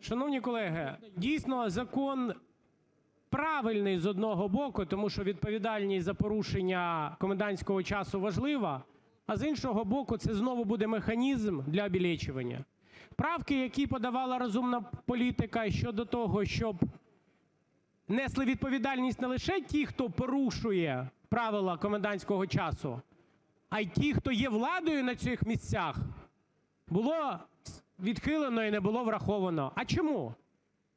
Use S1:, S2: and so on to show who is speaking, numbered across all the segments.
S1: Шановні колеги, дійсно закон правильний з одного боку, тому що відповідальність за порушення комендантського часу важлива, а з іншого боку, це знову буде механізм для обілечування. Правки, які подавала "Розумна політика" щодо того, щоб несли відповідальність не лише ті, хто порушує правила комендантського часу, а й ті, хто є владою на цих місцях, було відхилено і не було враховано. А чому?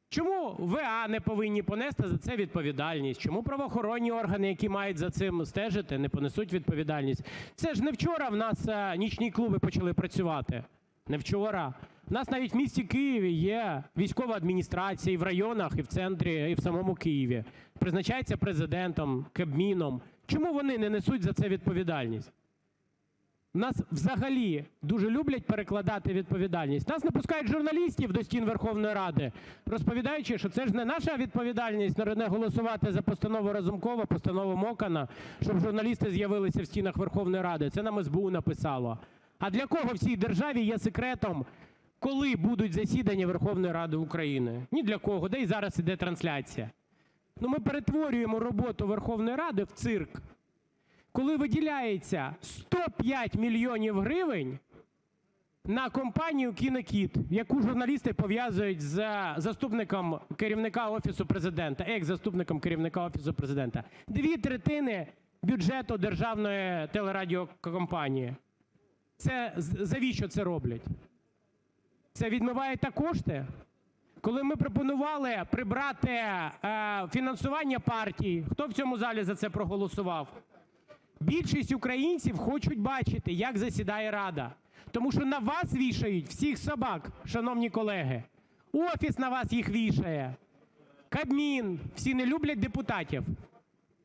S1: Чому ВА не повинні понести за це відповідальність? Чому правоохоронні органи, які мають за цим стежити, не понесуть відповідальність? Це ж не вчора в нас е, нічні клуби почали працювати. Не вчора. У нас навіть в місті Києві є військова адміністрація і в районах, і в центрі, і в самому Києві. Призначається президентом, Кабміном. Чому вони не несуть за це відповідальність? Нас взагалі дуже люблять перекладати відповідальність. Нас не пускають журналістів до стін Верховної Ради, розповідаючи, що це ж не наша відповідальність не голосувати за постанову Разумкова, постанову Мокана, щоб журналісти з'явилися в стінах Верховної Ради. Це нам СБУ написало. А для кого в цій державі є секретом, коли будуть засідання Верховної Ради України? Ні для кого, де і зараз іде трансляція. Ну, ми перетворюємо роботу Верховної Ради в цирк коли виділяється 105 мільйонів гривень на компанію «Кінокіт», яку журналісти пов'язують з заступником керівника Офісу Президента, екс-заступником керівника Офісу Президента. Дві третини бюджету державної телерадіокомпанії. Це завіщо це роблять? Це відмиваєте кошти? Коли ми пропонували прибрати е, фінансування партій, хто в цьому залі за це проголосував? Більшість українців хочуть бачити, як засідає Рада. Тому що на вас вішають всіх собак, шановні колеги. Офіс на вас їх вішає, Кабмін. Всі не люблять депутатів,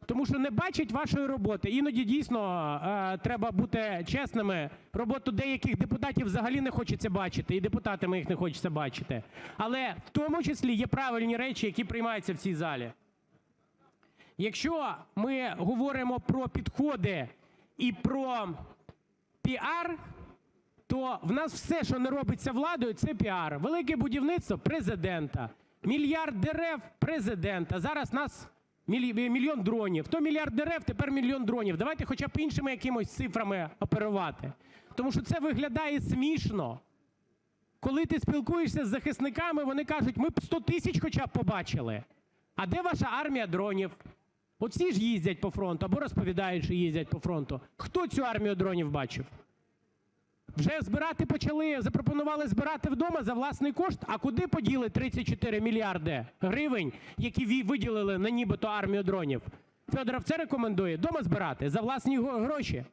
S1: тому що не бачать вашої роботи. Іноді дійсно е, треба бути чесними. Роботу деяких депутатів взагалі не хочеться бачити, і депутатами їх не хочеться бачити. Але в тому числі є правильні речі, які приймаються в цій залі. Якщо ми говоримо про підходи і про піар, то в нас все, що не робиться владою, це піар. Велике будівництво Президента, мільярд дерев Президента. Зараз нас мільйон дронів. То мільярд дерев, тепер мільйон дронів. Давайте хоча б іншими якимось цифрами оперувати. Тому що це виглядає смішно. Коли ти спілкуєшся з захисниками, вони кажуть, ми б 100 тисяч хоча б побачили. А де ваша армія дронів? От всі ж їздять по фронту або розповідають, що їздять по фронту. Хто цю армію дронів бачив? Вже збирати почали, запропонували збирати вдома за власний кошт. А куди поділи 34 мільярди гривень, які виділили на нібито армію дронів? Федоров це рекомендує дома збирати за власні гроші.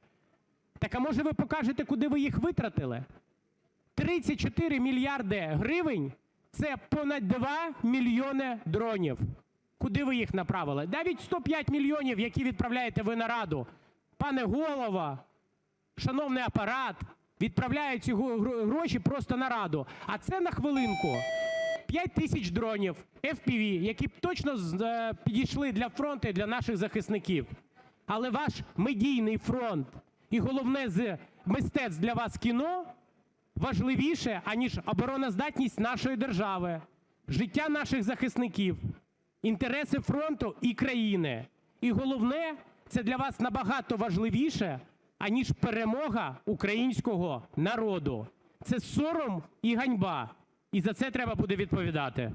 S1: Так а може ви покажете, куди ви їх витратили? 34 мільярди гривень це понад 2 мільйони дронів. Куди ви їх направили? Навіть 105 мільйонів, які відправляєте ви на Раду, пане Голова, шановний Апарат, відправляють ці гроші просто на Раду. А це на хвилинку 5 тисяч дронів FPV, які б точно е, підійшли для фронту і для наших захисників. Але ваш медійний фронт і головне з мистецтв для вас кіно важливіше, аніж обороноздатність нашої держави, життя наших захисників інтереси фронту і країни. І головне, це для вас набагато важливіше, аніж перемога українського народу. Це сором і ганьба. І за це треба буде відповідати.